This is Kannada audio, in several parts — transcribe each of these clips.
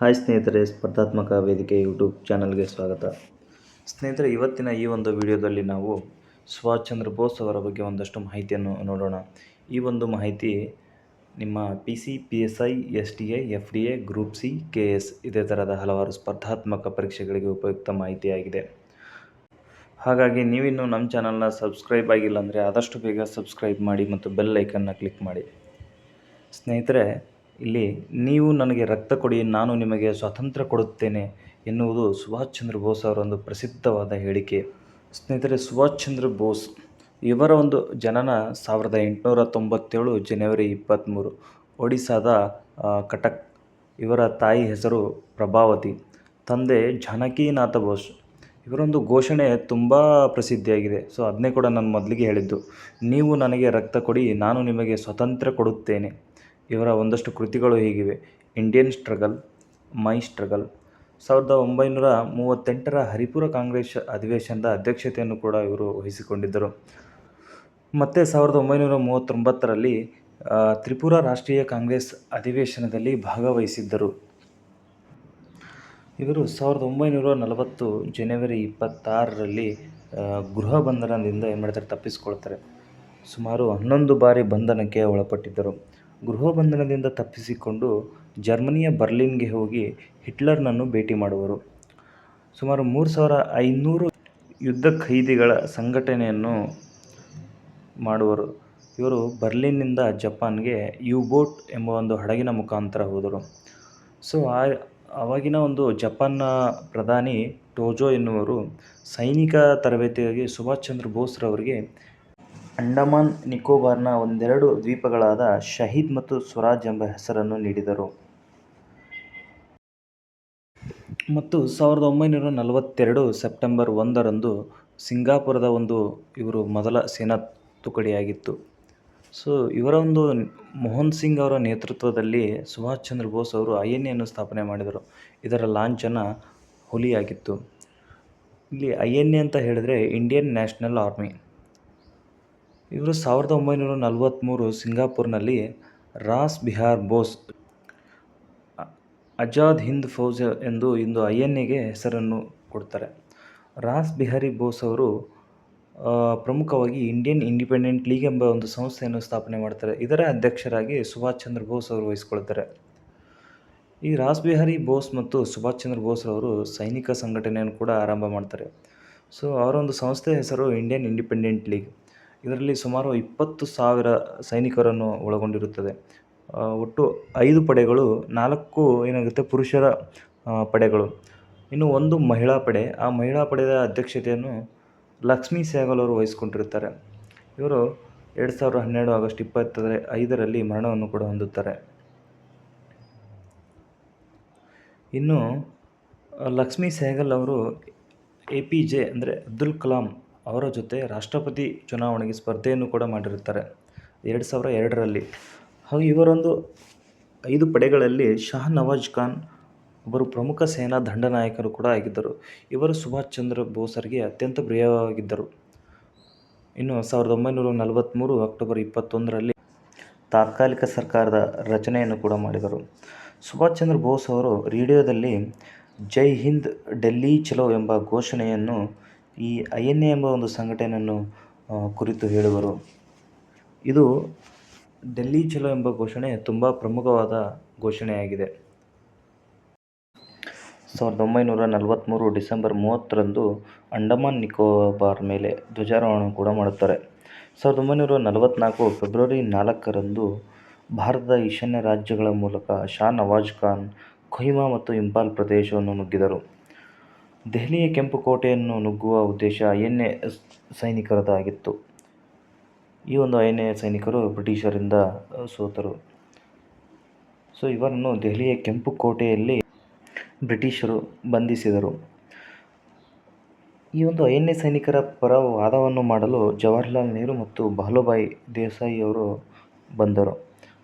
ಹಾಯ್ ಸ್ನೇಹಿತರೆ, ಸ್ಪರ್ಧಾತ್ಮಕ ವೇದಿಕೆ ಯೂಟ್ಯೂಬ್ ಚಾನಲ್ಗೆ ಸ್ವಾಗತ. ಸ್ನೇಹಿತರೆ, ಇವತ್ತಿನ ಈ ಒಂದು ವಿಡಿಯೋದಲ್ಲಿ ನಾವು ಸುಭಾಷ್ ಚಂದ್ರ ಬೋಸ್ ಅವರ ಬಗ್ಗೆ ಒಂದಷ್ಟು ಮಾಹಿತಿಯನ್ನು ನೋಡೋಣ. ಈ ಒಂದು ಮಾಹಿತಿ ನಿಮ್ಮ P C P S I S T I F D A group C K S ಇದೇ ಥರದ ಹಲವಾರು ಸ್ಪರ್ಧಾತ್ಮಕ ಪರೀಕ್ಷೆಗಳಿಗೆ ಉಪಯುಕ್ತ ಮಾಹಿತಿಯಾಗಿದೆ. ಹಾಗಾಗಿ ನೀವಿನ್ನೂ ನಮ್ಮ ಚಾನಲ್ನ ಸಬ್ಸ್ಕ್ರೈಬ್ ಆಗಿಲ್ಲ ಅಂದರೆ ಆದಷ್ಟು ಬೇಗ ಸಬ್ಸ್ಕ್ರೈಬ್ ಮಾಡಿ ಮತ್ತು ಬೆಲ್ ಐಕನ್ನ ಕ್ಲಿಕ್ ಮಾಡಿ. ಸ್ನೇಹಿತರೆ ಇಲ್ಲಿ ನೀವು ನನಗೆ ರಕ್ತ ಕೊಡಿ, ನಾನು ನಿಮಗೆ ಸ್ವಾತಂತ್ರ್ಯ ಕೊಡುತ್ತೇನೆ ಎನ್ನುವುದು ಸುಭಾಷ್ ಚಂದ್ರ ಬೋಸ್ ಅವರ ಒಂದು ಪ್ರಸಿದ್ಧವಾದ ಹೇಳಿಕೆ. ಸ್ನೇಹಿತರೆ ಸುಭಾಷ್ ಚಂದ್ರ ಬೋಸ್ ಇವರ ಒಂದು ಜನನ ಸಾವಿರದ ಎಂಟುನೂರ ತೊಂಬತ್ತೇಳು ಜನವರಿ ಇಪ್ಪತ್ತ್ಮೂರು. ಒಡಿಸ್ಸಾದ ಕಟಕ್. ಇವರ ತಾಯಿ ಹೆಸರು ಪ್ರಭಾವತಿ. ತಂದೆ ಜಾನಕಿನಾಥ ಬೋಸ್. ಇವರೊಂದು ಘೋಷಣೆ ತುಂಬ ಪ್ರಸಿದ್ಧಿಯಾಗಿದೆ. ಸೊ ಅದನ್ನೇ ಕೂಡ ನಾನು ಮೊದಲಿಗೆ ಹೇಳಿದ್ದು. ನೀವು ನನಗೆ ರಕ್ತ ಕೊಡಿ, ನಾನು ನಿಮಗೆ ಸ್ವಾತಂತ್ರ್ಯ ಕೊಡುತ್ತೇನೆ. ಇವರ ಒಂದಷ್ಟು ಕೃತಿಗಳು ಹೀಗಿವೆ. ಇಂಡಿಯನ್ ಸ್ಟ್ರಗಲ್ ಮೈ ಸ್ಟ್ರಗಲ್ ಸಾವಿರದ ಒಂಬೈನೂರ ಮೂವತ್ತೆಂಟರ ಹರಿಪುರ ಕಾಂಗ್ರೆಸ್ ಅಧಿವೇಶನದ ಅಧ್ಯಕ್ಷತೆಯನ್ನು ಕೂಡ ಇವರು ವಹಿಸಿಕೊಂಡಿದ್ದರು. ಮತ್ತು ಸಾವಿರದ ಒಂಬೈನೂರ ಮೂವತ್ತೊಂಬತ್ತರಲ್ಲಿ ತ್ರಿಪುರ ರಾಷ್ಟ್ರೀಯ ಕಾಂಗ್ರೆಸ್ ಅಧಿವೇಶನದಲ್ಲಿ ಭಾಗವಹಿಸಿದ್ದರು. ಇವರು ಸಾವಿರದ ಒಂಬೈನೂರ ನಲವತ್ತು ಜನವರಿ ಇಪ್ಪತ್ತಾರರಲ್ಲಿ ಗೃಹ ಬಂಧನದಿಂದ ಏನು ಮಾಡ್ತಾರೆ? ತಪ್ಪಿಸಿಕೊಳ್ತಾರೆ. ಸುಮಾರು ಹನ್ನೊಂದು ಬಾರಿ ಬಂಧನಕ್ಕೆ ಒಳಪಟ್ಟಿದ್ದರು. ಗೃಹ ಬಂಧನದಿಂದ ತಪ್ಪಿಸಿಕೊಂಡು ಜರ್ಮನಿಯ ಬರ್ಲಿನ್ಗೆ ಹೋಗಿ ಹಿಟ್ಲರ್ನನ್ನು ಭೇಟಿ ಮಾಡುವರು. ಸುಮಾರು ಮೂರು ಸಾವಿರ ಐನೂರು ಯುದ್ಧ ಖೈದಿಗಳ ಸಂಘಟನೆಯನ್ನು ಮಾಡುವರು. ಇವರು ಬರ್ಲಿನ್ನಿಂದ ಜಪಾನ್ಗೆ ಯು ಬೋಟ್ ಎಂಬ ಒಂದು ಹಡಗಿನ ಮುಖಾಂತರ ಹೋದರು. ಸೊ, ಆ ಆವಾಗಿನ ಒಂದು ಜಪಾನ್ನ ಪ್ರಧಾನಿ ಟೋಜೋ ಎನ್ನುವರು ಸೈನಿಕ ತರಬೇತಿಗಾಗಿ ಸುಭಾಷ್ ಚಂದ್ರ ಬೋಸ್ರವರಿಗೆ ಅಂಡಮಾನ್ ನಿಕೋಬಾರ್ನ ಒಂದೆರಡು ದ್ವೀಪಗಳಾದ ಶಹೀದ್ ಮತ್ತು ಸ್ವರಾಜ್ ಎಂಬ ಹೆಸರನ್ನು ನೀಡಿದರು. ಮತ್ತು ಸಾವಿರದ ಒಂಬೈನೂರ ನಲವತ್ತೆರಡು ಸೆಪ್ಟೆಂಬರ್ ಒಂದರಂದು ಸಿಂಗಾಪುರದ ಒಂದು ಇವರು ಮೊದಲ ಸೇನಾ ತುಕಡಿಯಾಗಿತ್ತು. ಸೊ, ಇವರ ಒಂದು ಮೋಹನ್ ಸಿಂಗ್ ಅವರ ನೇತೃತ್ವದಲ್ಲಿ ಸುಭಾಷ್ ಚಂದ್ರ ಬೋಸ್ ಅವರು ಐ ಎನ್ ಎನ್ನು ಸ್ಥಾಪನೆ ಮಾಡಿದರು. ಇದರ ಲಾಂಛನ ಹುಲಿಯಾಗಿತ್ತು. ಇಲ್ಲಿ ಐ ಎನ್ ಎ ಅಂತ ಹೇಳಿದರೆ ಇಂಡಿಯನ್ ನ್ಯಾಷನಲ್ ಆರ್ಮಿ. ಇವರು ಸಾವಿರದ ಒಂಬೈನೂರ ನಲವತ್ತ್ಮೂರು ಸಿಂಗಾಪುರ್ನಲ್ಲಿ ರಾಸ್ ಬಿಹಾರ್ ಬೋಸ್, ಅಜಾದ್ ಹಿಂದ್ ಫೌಜ್ ಎಂದು ಇಂದು ಐ ಎನ್ ಎಗೆ ಹೆಸರನ್ನು ಕೊಡ್ತಾರೆ. ರಾಸ್ ಬಿಹಾರಿ ಬೋಸ್ ಅವರು ಪ್ರಮುಖವಾಗಿ ಇಂಡಿಯನ್ ಇಂಡಿಪೆಂಡೆಂಟ್ ಲೀಗ್ ಎಂಬ ಒಂದು ಸಂಸ್ಥೆಯನ್ನು ಸ್ಥಾಪನೆ ಮಾಡ್ತಾರೆ. ಇದರ ಅಧ್ಯಕ್ಷರಾಗಿ ಸುಭಾಷ್ ಚಂದ್ರ ಬೋಸ್ ಅವರು ವಹಿಸ್ಕೊಳ್ತಾರೆ. ಈ ರಾಸ್ ಬಿಹಾರಿ ಬೋಸ್ ಮತ್ತು ಸುಭಾಷ್ ಚಂದ್ರ ಬೋಸ್ ಅವರು ಸೈನಿಕ ಸಂಘಟನೆಯನ್ನು ಕೂಡ ಆರಂಭ ಮಾಡ್ತಾರೆ. ಸೊ ಅವರೊಂದು ಸಂಸ್ಥೆಯ ಸಂಸ್ಥೆ ಹೆಸರು ಇಂಡಿಯನ್ ಇಂಡಿಪೆಂಡೆಂಟ್ ಲೀಗ್. ಇದರಲ್ಲಿ ಸುಮಾರು ಇಪ್ಪತ್ತು ಸಾವಿರ ಸೈನಿಕರನ್ನು ಒಳಗೊಂಡಿರುತ್ತದೆ. ಒಟ್ಟು ಐದು ಪಡೆಗಳು, ನಾಲ್ಕು ಏನಾಗುತ್ತೆ, ಪುರುಷರ ಪಡೆಗಳು. ಇನ್ನು ಒಂದು ಮಹಿಳಾ ಪಡೆ. ಆ ಮಹಿಳಾ ಪಡೆಯ ಅಧ್ಯಕ್ಷತೆಯನ್ನು ಲಕ್ಷ್ಮೀ ಸೇಗಲ್ ಅವರು ವಹಿಸಿಕೊಂಡಿರ್ತಾರೆ ಇವರು ಎರಡು ಸಾವಿರದ ಹನ್ನೆರಡು ಆಗಸ್ಟ್ ಇಪ್ಪತ್ತ ಐದರಲ್ಲಿ ಮರಣವನ್ನು ಕೂಡ ಹೊಂದುತ್ತಾರೆ. ಇನ್ನು ಲಕ್ಷ್ಮೀ ಸೆಹಗಲ್ ಅವರು ಎ ಪಿ ಜೆ ಅಂದರೆ ಅಬ್ದುಲ್ ಕಲಾಂ ಅವರ ಜೊತೆ ರಾಷ್ಟ್ರಪತಿ ಚುನಾವಣೆಗೆ ಸ್ಪರ್ಧೆಯನ್ನು ಕೂಡ ಮಾಡಿರುತ್ತಾರೆ. ಎರಡು ಸಾವಿರ ಎರಡರಲ್ಲಿ. ಹಾಗೂ ಇವರೊಂದು ಐದು ಪಡೆಗಳಲ್ಲಿ ಶಾ ನವಾಜ್ ಖಾನ್ ಒಬ್ಬರು ಪ್ರಮುಖ ಸೇನಾ ದಂಡನಾಯಕರು ಕೂಡ ಆಗಿದ್ದರು. ಇವರು ಸುಭಾಷ್ ಚಂದ್ರ ಬೋಸರಿಗೆ ಅತ್ಯಂತ ಪ್ರಿಯವಾಗಿದ್ದರು. ಇನ್ನು ಸಾವಿರದ ಒಂಬೈನೂರ ನಲವತ್ತ್ಮೂರು ಅಕ್ಟೋಬರ್ ಇಪ್ಪತ್ತೊಂದರಲ್ಲಿ ತಾತ್ಕಾಲಿಕ ಸರ್ಕಾರದ ರಚನೆಯನ್ನು ಕೂಡ ಮಾಡಿದರು. ಸುಭಾಷ್ ಚಂದ್ರ ಬೋಸ್ ಅವರು ರೇಡಿಯೋದಲ್ಲಿ ಜೈ ಹಿಂದ್ ಡೆಲ್ಲಿ ಚಲೋ ಎಂಬ ಘೋಷಣೆಯನ್ನು ಈ ಐ ಎನ್ ಎ ಎಂಬ ಒಂದು ಸಂಘಟನೆಯನ್ನು ಕುರಿತು ಹೇಳುವರು. ಇದು ಡೆಲ್ಲಿ ಚಲೋ ಎಂಬ ಘೋಷಣೆ ತುಂಬ ಪ್ರಮುಖವಾದ ಘೋಷಣೆಯಾಗಿದೆ. ಸಾವಿರದ ಒಂಬೈನೂರ ನಲವತ್ತ್ಮೂರು ಡಿಸೆಂಬರ್ ಮೂವತ್ತರಂದು ಅಂಡಮಾನ್ ನಿಕೋಬಾರ್ ಮೇಲೆ ಧ್ವಜಾರೋಹಣ ಕೂಡ ಮಾಡುತ್ತಾರೆ. ಸಾವಿರದ ಒಂಬೈನೂರ ನಲವತ್ತ್ನಾಲ್ಕು ಫೆಬ್ರವರಿ ನಾಲ್ಕರಂದು ಭಾರತದ ಈಶಾನ್ಯ ರಾಜ್ಯಗಳ ಮೂಲಕ ಶಾ ನವಾಜ್ ಖಾನ್, ಕೊಹಿಮಾ ಮತ್ತು ಇಂಪಾಲ್ ಪ್ರದೇಶವನ್ನು ನುಗ್ಗಿದರು. ದೆಹಲಿಯ ಕೆಂಪು ಕೋಟೆಯನ್ನು ನುಗ್ಗುವ ಉದ್ದೇಶ ಎನ್ ಎ ಸೈನಿಕರದಾಗಿತ್ತು. ಈ ಒಂದು ಎನ್ ಎ ಸೈನಿಕರು ಬ್ರಿಟಿಷರಿಂದ ಸೋತರು. ಸೊ, ಇವರನ್ನು ದೆಹಲಿಯ ಕೆಂಪು ಕೋಟೆಯಲ್ಲಿ ಬ್ರಿಟಿಷರು ಬಂಧಿಸಿದರು. ಈ ಒಂದು ಐ ಸೈನಿಕರ ಪರ ವಾದವನ್ನು ಮಾಡಲು ಜವಾಹರ್ಲಾಲ್ ನೆಹರು ಮತ್ತು ಬಾಲುಭಾಯಿ ದೇಸಾಯಿ ಅವರು ಬಂದರು.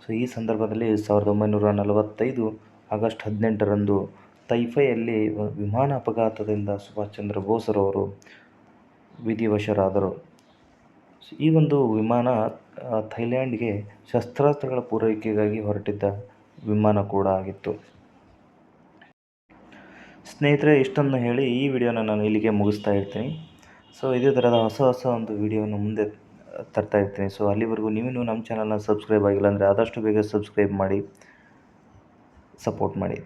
ಸೊ, ಈ ಸಂದರ್ಭದಲ್ಲಿ ಸಾವಿರದ ಒಂಬೈನೂರ ನಲವತ್ತೈದು ಆಗಸ್ಟ್ ಹದಿನೆಂಟರಂದು ತೈಫೈಯಲ್ಲಿ ವಿಮಾನ ಅಪಘಾತದಿಂದ ಸುಭಾಷ್ ಚಂದ್ರ ಬೋಸರವರು ವಿಧಿವಶರಾದರು. ಈ ಒಂದು ವಿಮಾನ ಥೈಲ್ಯಾಂಡ್ಗೆ ಶಸ್ತ್ರಾಸ್ತ್ರಗಳ ಪೂರೈಕೆಗಾಗಿ ಹೊರಟಿದ್ದ ವಿಮಾನ ಕೂಡ ಆಗಿತ್ತು. ಸ್ನೇಹಿತರೆ, ಇಷ್ಟನ್ನು ಹೇಳಿ ಈ ವಿಡಿಯೋನ ನಾನು ಇಲ್ಲಿಗೆ ಮುಗಿಸ್ತಾ ಇರ್ತೀನಿ. ಸೊ, ಇದೇ ಥರದ ಹೊಸ ಹೊಸ ಒಂದು ವಿಡಿಯೋನ ಮುಂದೆ ತರ್ತಾ ಇರ್ತೀನಿ. ಸೊ, ಅಲ್ಲಿವರೆಗೂ ನೀವಿನ್ನೂ ನಮ್ಮ ಚಾನಲ್ನ ಸಬ್ಸ್ಕ್ರೈಬ್ ಆಗಿಲ್ಲ ಅಂದರೆ ಆದಷ್ಟು ಬೇಗ ಸಬ್ಸ್ಕ್ರೈಬ್ ಮಾಡಿ, ಸಪೋರ್ಟ್ ಮಾಡಿ.